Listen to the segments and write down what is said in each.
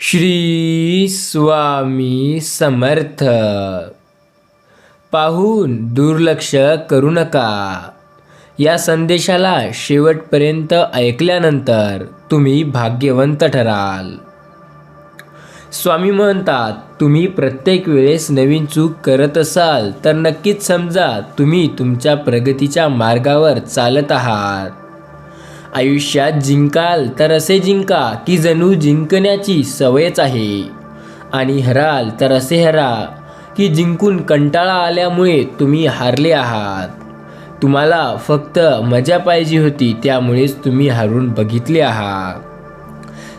श्री स्वामी समर्थ. पाहून दुर्लक्ष करू नका. या संदेशाला शेवटपर्यंत ऐकल्यानंतर तुम्ही भाग्यवंत ठराल. स्वामी म्हणतात तुम्ही प्रत्येक वेळेस नवीन चूक करत असाल तर नक्कीच समजा तुम्ही तुमच्या प्रगतीच्या मार्गावर चालत आहात. आयुष्यात जिंकाल तर असे जिंका की जणू जिंकण्याची सवयच आहे. आणि हराल तर असे हरा की जिंकून कंटाळा आल्यामुळे तुम्ही हारले आहात. तुम्हाला फक्त मजा पाहिजे होती त्यामुळेच तुम्ही हारून बघितले आहात.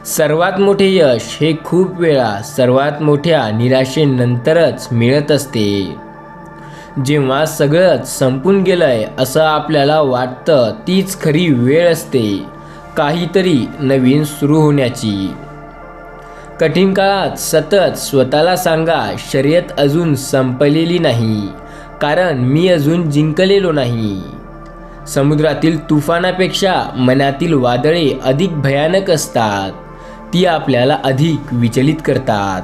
सर्वात मोठे यश हे खूप वेळा सर्वात मोठ्या निराशेनंतरच मिळत असते. जेव्हा सगळंच संपून गेलंय असं आपल्याला वाटतं तीच खरी वेळ असते. काहीतरी नवीन सुरू होण्याची. कठीण काळात सतत स्वतःला सांगा शर्यत अजून संपलेली नाही. कारण मी अजून जिंकलेलो नाही. समुद्रातील तुफानापेक्षा मनातील वादळे अधिक भयानक असतात. ती आपल्याला अधिक विचलित करतात.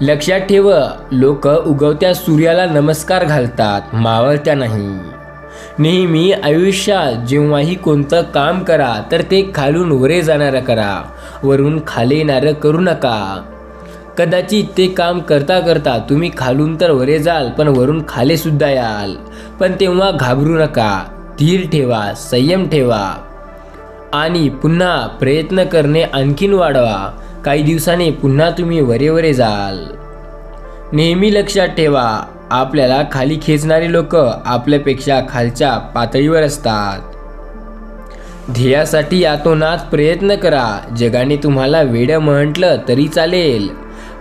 लक्षात ठेव लोक उगवत्या सूर्याला नमस्कार घालतात मावळत्या नाही. नेहमी आयुष्यात जेव्हाही कोणतं काम करा तर ते खालून वरे जाणारं करा वरून खाली येणारं करू नका. कदाचित ते काम करता करता तुम्ही खालून तर वरे जाल पण वरून खाले सुद्धा याल. पण तेव्हा घाबरू नका धीर ठेवा संयम ठेवा. आणि पुन्हा प्रयत्न करणे आणखीन वाढवा. काही दिवसांनी पुन्हा तुम्ही वरेवरे जाल. नेहमी लक्षात ठेवा आपल्याला खाली खेचणारी लोक आपल्यापेक्षा खालच्या पातळीवर असतात. ध्येयासाठी आतोनात प्रयत्न करा जगाने तुम्हाला वेडं म्हटलं तरी चालेल.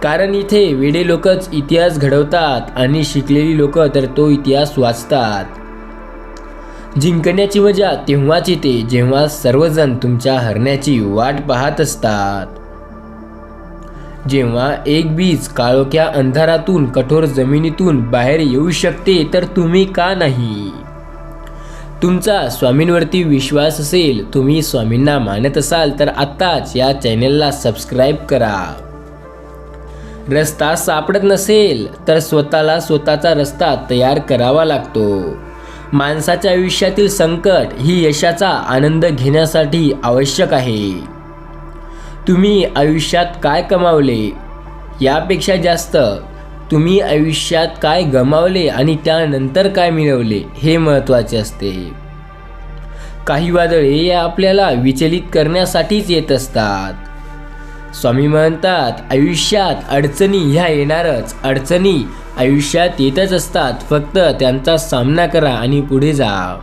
कारण इथे वेडे लोकच इतिहास घडवतात आणि शिकलेली लोक तर तो इतिहास वाचतात. जिंकण्याची मजा तेव्हाच येते जेव्हा सर्वजण तुमच्या हरण्याची वाट पाहत असतात. जेव्हा एक बीज काळोख्या अंधारातून कठोर जमिनीतून बाहेर येऊ शकते तर तुम्ही का नाही? तुमचा स्वामींवरती विश्वास असेल तुम्ही स्वामींना मानत असाल तर आत्ताच या चॅनेलला सबस्क्राईब करा. रस्ता सापडत नसेल तर स्वतःला स्वतःचा रस्ता तयार करावा लागतो. माणसाच्या आयुष्यातील संकट ही यशाचा आनंद घेण्यासाठी आवश्यक आहे. तुम्ही आयुष्यात काय कमावले? यापेक्षा जास्त तुम्ही आयुष्यात काय गमावले आणि त्यानंतर काय मिळवले हे महत्त्वाचे असते. काही वादळे हे आपल्याला विचलित करण्यासाठीच येत असतात. स्वामी म्हणतात आयुष्यात अडचणी ह्या येणारच. अडचणी आयुष्यात येतच असतात. फक्त त्यांचा सामना करा आणि पुढे जा.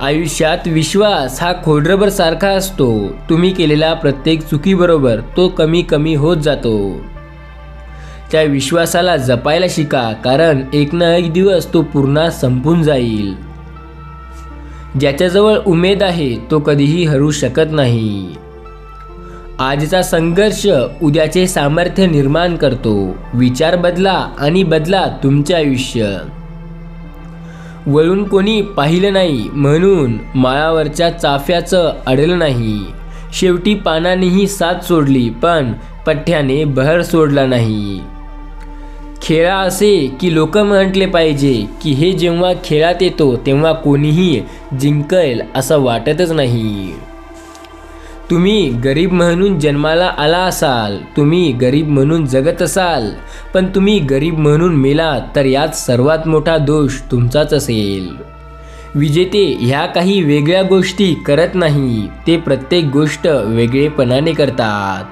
आयुष्यात विश्वास हा खोडरबर सारखा असतो. तुम्ही केलेल्या प्रत्येक चुकीबरोबर तो कमी कमी होत जातो. त्या विश्वासाला जपायला शिका कारण एक ना एक दिवस तो पूर्ण संपून जाईल. ज्याच्याजवळ उमेद आहे तो कधीही हरू शकत नाही. आजचा संघर्ष उद्याचे सामर्थ्य निर्माण करतो. विचार बदला आणि बदला तुमचे आयुष्य. वळून कोणी पाहिलं नाही म्हणून माळावरच्या चाफ्याचं अडलं नाही. शेवटी पानानेही साथ सोडली पण पठ्ठ्याने बहर सोडला नाही. खेळा असे की लोक म्हटले पाहिजे की हे जेव्हा खेळात येतो तेव्हा कोणीही जिंकेल असं वाटतच नाही. तुम्ही गरीब म्हणून जन्माला आला असाल तुम्ही गरीब म्हणून जगत असाल पण तुम्ही गरीब म्हणून मेलात तर यात सर्वात मोठा दोष तुमचाच असेल. विजेते ह्या काही वेगळ्या गोष्टी करत नाही ते प्रत्येक गोष्ट वेगळेपणाने करतात.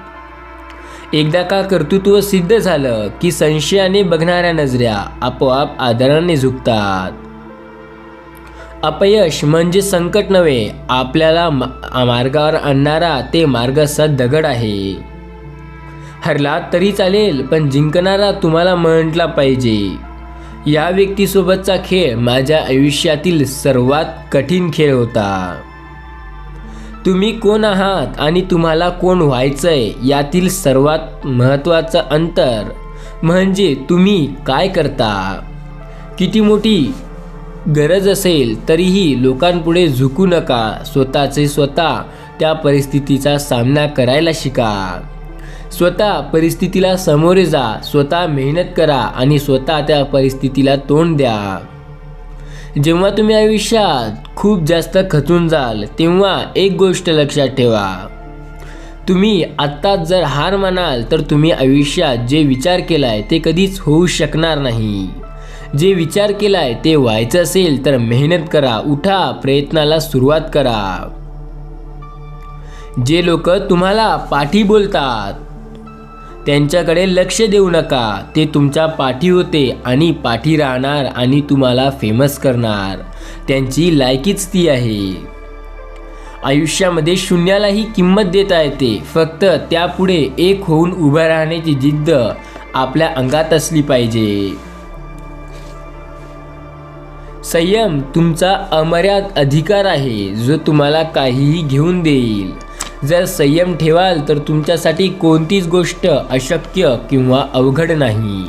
एकदा का कर्तृत्व सिद्ध झालं की संशयाने बघणाऱ्या नजऱ्या आपोआप आदराने झुकतात. अपयश म्हणजे संकट नव्हे. आपल्याला मार्गावर आणणारा ते मार्गस्थ दगड आहे. हरला तरी चालेल पण जिंकणारा तुम्हाला म्हटला पाहिजे. या व्यक्तीसोबतचा खेळ माझ्या आयुष्यातील सर्वात कठीण खेळ होता. तुम्ही कोण आहात आणि तुम्हाला कोण व्हायचंय यातील सर्वात महत्त्वाचं अंतर म्हणजे तुम्ही काय करता? किती मोठी गरज असेल तरीही लोकांपुढे झुकू नका. स्वतःचे स्वतः त्या परिस्थितीचा सामना करायला शिका. स्वतः परिस्थितीला सामोरे जा. स्वतः मेहनत करा आणि स्वतः त्या परिस्थितीला तोंड द्या. जेव्हा तुम्ही आयुष्यात खूप जास्त खचून जाल तेव्हा एक गोष्ट लक्षात ठेवा. तुम्ही आत्ताच जर हार मानाल तर तुम्ही आयुष्यात जे विचार केलाय ते कधीच होऊ शकणार नाही. जे विचार केलाय ते व्हायचं असेल तर मेहनत करा उठा प्रयत्नाला सुरुवात करा. जे लोक तुम्हाला पाठी बोलतात त्यांच्याकडे लक्ष देऊ नका. ते तुमच्या पाठी होते आणि पाठी राहणार आणि तुम्हाला फेमस करणार. त्यांची लायकीच ती आहे. आयुष्यामध्ये शून्यालाही किंमत देता येते फक्त त्यापुढे एक होऊन उभं राहण्याची जिद्द आपल्या अंगात असली पाहिजे. संयम तुमचा अमर्याद अधिकार आहे जो तुम्हाला काहीही घेऊन देईल. जर संयम ठेवाल तर तुमच्यासाठी कोणतीच गोष्ट अशक्य किंवा अवघड नाही.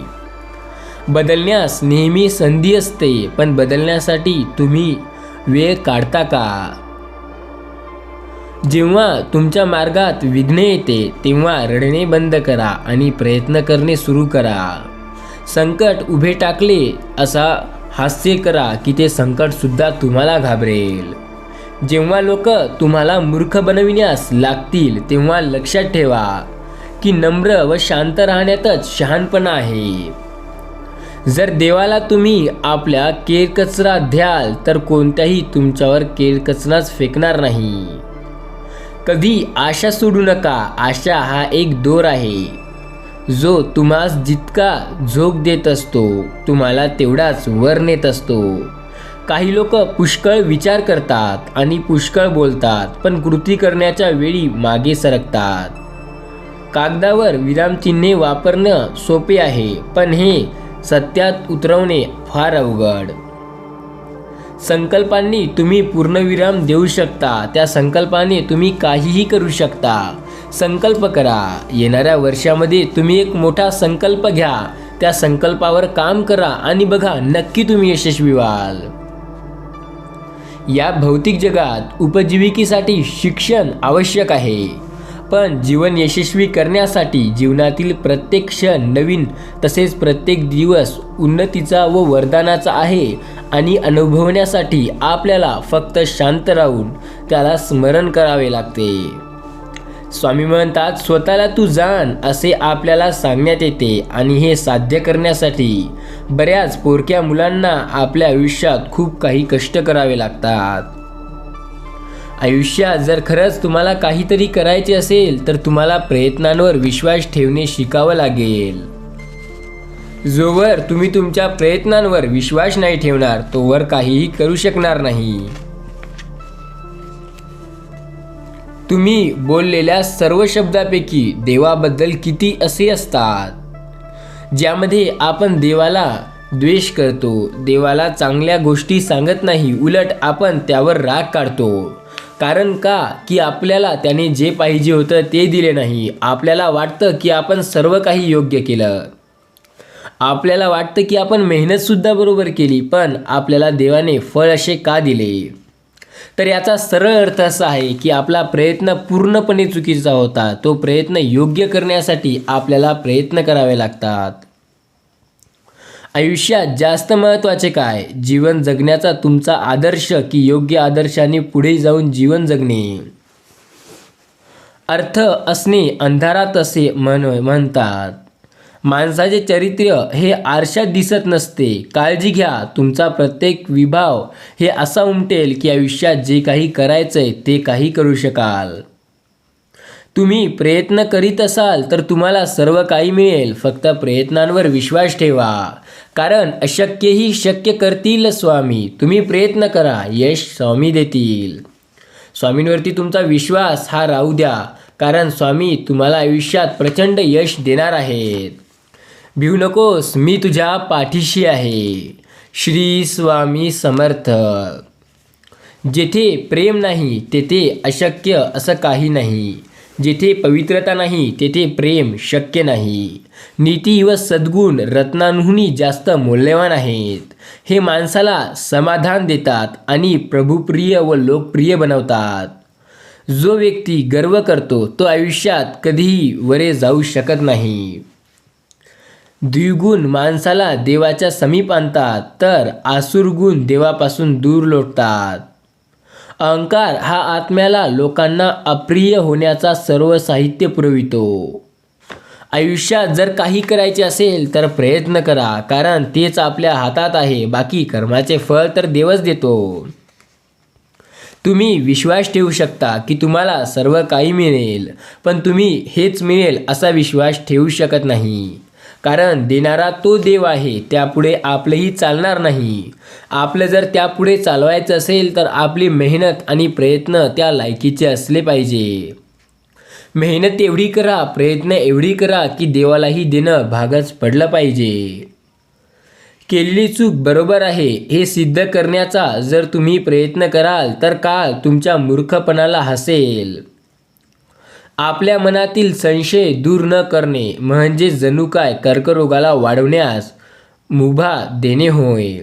बदलण्यास नेहमी संधी असते पण बदलण्यासाठी तुम्ही वेळ काढता का? जेव्हा तुमच्या मार्गात विघ्न येते तेव्हा रडणे बंद करा आणि प्रयत्न करणे सुरू करा. संकट उभे टाकले असा हास्य करा की ते संकटसुद्धा तुम्हाला घाबरेल. जेव्हा लोक तुम्हाला मूर्ख बनविण्यास लागतील तेव्हा लक्षात ठेवा की नम्र व शांत राहण्यातच शहाणपणा आहे. जर देवाला तुम्ही आपल्या केरकचरा द्याल तर कोणत्याही तुमच्यावर केरकचराच फेकणार नाही. कधी आशा सोडू नका. आशा हा एक दोर आहे. जो तुम्हास जितका झोक देत असतो तुम्हाला तेवढाच वर नेत असतो. काही लोक पुष्कळ विचार करतात आणि पुष्कळ बोलतात पण कृती करण्याच्या वेळी मागे सरकतात. कागदावर विरामचिन्हे वापरणं सोपे आहे पण हे सत्यात उतरवणे फार अवघड. संकल्पांनी तुम्ही पूर्णविराम देऊ शकता त्या संकल्पाने तुम्ही काहीही करू शकता. संकल्प करा. येणाऱ्या वर्षामध्ये तुम्ही एक मोठा संकल्प घ्या. त्या संकल्पावर काम करा आणि बघा नक्की तुम्ही यशस्वी व्हाल. या भौतिक जगात उपजीविकेसाठी शिक्षण आवश्यक आहे. पण जीवन यशस्वी करण्यासाठी जीवनातील प्रत्येक क्षण नवीन तसेच प्रत्येक दिवस उन्नतीचा व वरदानाचा आहे आणि अनुभवण्यासाठी आपल्याला फक्त शांत राहून त्याला स्मरण करावे लागते. स्वामी म्हणतात स्वतःला तू जाण असे आपल्याला सांगण्यात येते आणि हे साध्य करण्यासाठी. बऱ्याच पोरक्या मुलांना आपल्या आयुष्यात खूप काही कष्ट करावे लागतात. आयुष्यात जर खरंच तुम्हाला काहीतरी करायचे असेल तर तुम्हाला प्रयत्नांवर विश्वास ठेवणे शिकावं लागेल. जोवर तुम्ही तुमच्या प्रयत्नांवर विश्वास नाही ठेवणार तोवर काहीही करू शकणार नाही. तुम्ही बोललेल्या सर्व शब्दापैकी देवाबद्दल किती असे असतात? ज्यामध्ये आपण देवाला द्वेष करतो देवाला चांगल्या गोष्टी सांगत नाही उलट आपण त्यावर राग काढतो. कारण का? की आपल्याला त्याने जे पाहिजे होतं ते दिले नाही. आपल्याला वाटतं की आपण सर्व काही योग्य केलं. आपल्याला वाटतं की आपण मेहनतसुद्धा बरोबर केली पण आपल्याला देवाने फळ असे का दिले? तर याचा सरळ अर्थ असा आहे की आपला प्रयत्न पूर्णपणे चुकीचा होता तो प्रयत्न योग्य करण्यासाठी आपल्याला प्रयत्न करावे लागतात. आयुष्यात जास्त महत्त्वाचे काय? जीवन जगण्याचा तुमचा आदर्श की योग्य आदर्शाने पुढे जाऊन जीवन जगणे. अर्थ असणे अंधारात असे म्हण म्हणतात. माणसाचे चरित्र हे आरशात दिसत नसते. काळजी घ्या तुमचा प्रत्येक विभाव हे असा उमटेल की आयुष्यात जे काही करायचं आहे ते काही करू शकाल. तुम्ही प्रयत्न करीत असाल तर तुम्हाला सर्व काही मिळेल. फक्त प्रयत्नांवर विश्वास ठेवा. कारण अशक्यही शक्य करतील स्वामी. तुम्ही प्रयत्न करा यश स्वामी देतील. स्वामींवरती तुमचा विश्वास हा राहू द्या. कारण स्वामी तुम्हाला आयुष्यात प्रचंड यश देणार आहेत. भिवू नकोस मी तुझ्या पाठीशी आहे. श्री स्वामी समर्थ. जेथे प्रेम नाही तेथे अशक्य असं काही नाही. जेथे पवित्रता नाही तेथे प्रेम शक्य नाही. नीती व सद्गुण रत्नांहूनही जास्त मौल्यवान आहेत. हे माणसाला समाधान देतात आणि प्रभुप्रिय व लोकप्रिय बनवतात. जो व्यक्ती गर्व करतो तो आयुष्यात कधीही वरे जाऊ शकत नाही. द्विगुण माणसाला देवाच्या समीप आणतात तर आसुरगुण देवापासून दूर लोटतात. अहंकार हा आत्म्याला लोकांना अप्रिय होण्याचा सर्व साहित्य पुरवितो. आयुष्यात जर काही करायचे असेल तर प्रयत्न करा कारण तेच आपल्या हातात आहे बाकी कर्माचे फळ तर देवच देतो. तुम्ही विश्वास ठेवू शकता की तुम्हाला सर्व काही मिळेल पण तुम्ही हेच मिळेल असा विश्वास ठेवू शकत नाही. कारण देणारा तो देव आहे त्यापुढे आपलंही चालणार नाही. आपलं जर त्यापुढे चालवायचं असेल तर आपली मेहनत आणि प्रयत्न त्या लायकीचे असले पाहिजे. मेहनत एवढी करा प्रयत्न एवढी करा की देवालाही देणं भागच पडलं पाहिजे. केलेली चूक बरोबर आहे हे सिद्ध करण्याचा जर तुम्ही प्रयत्न कराल तर काल तुमच्या मूर्खपणाला हसेल. आपल्या मनातील संशय दूर न करणे म्हणजे जणू काय कर्करोगाला वाढवण्यास मुभा देणे होय.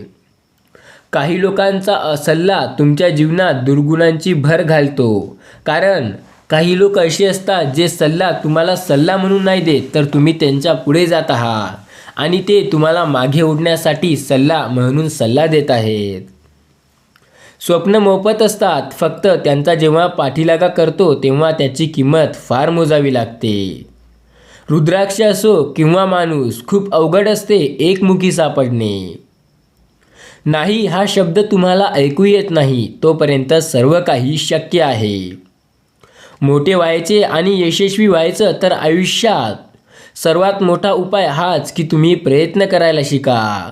काही लोकांचा सल्ला तुमच्या जीवनात दुर्गुणांची भर घालतो. कारण काही लोक असे असतात जे सल्ला तुम्हाला सल्ला म्हणून नाही देत तर तुम्ही त्यांच्या पुढे जात आहात. आणि ते तुम्हाला मागे ओढण्यासाठी सल्ला म्हणून सल्ला देत आहेत. स्वप्न मोफत असतात. फक्त त्यांचा जेव्हा पाठीलागा करतो तेव्हा त्याची किंमत फार मोजावी लागते. रुद्राक्ष असो किंवा माणूस खूप अवघड असते एकमुखी सापडणे. नाही हा शब्द तुम्हाला ऐकू येत नाही तोपर्यंत सर्व काही शक्य आहे. मोठे व्हायचे आणि यशस्वी व्हायचं तर आयुष्यात सर्वात मोठा उपाय हाच की तुम्ही प्रयत्न करायला शिका.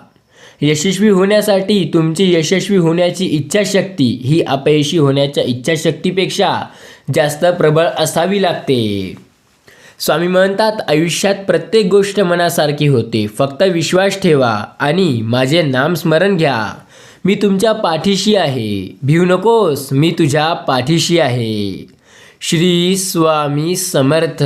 यशस्वी होण्यासाठी तुमची यशस्वी होण्याची इच्छाशक्ती ही अपयशी होण्याच्या इच्छाशक्तीपेक्षा जास्त प्रबळ असावी लागते. स्वामी म्हणतात आयुष्यात प्रत्येक गोष्ट मनासारखी होते. फक्त विश्वास ठेवा आणि माझे नाम स्मरण घ्या. मी तुमच्या पाठीशी आहे. भिऊ नकोस. मी तुझ्या पाठीशी आहे. श्री स्वामी समर्थ.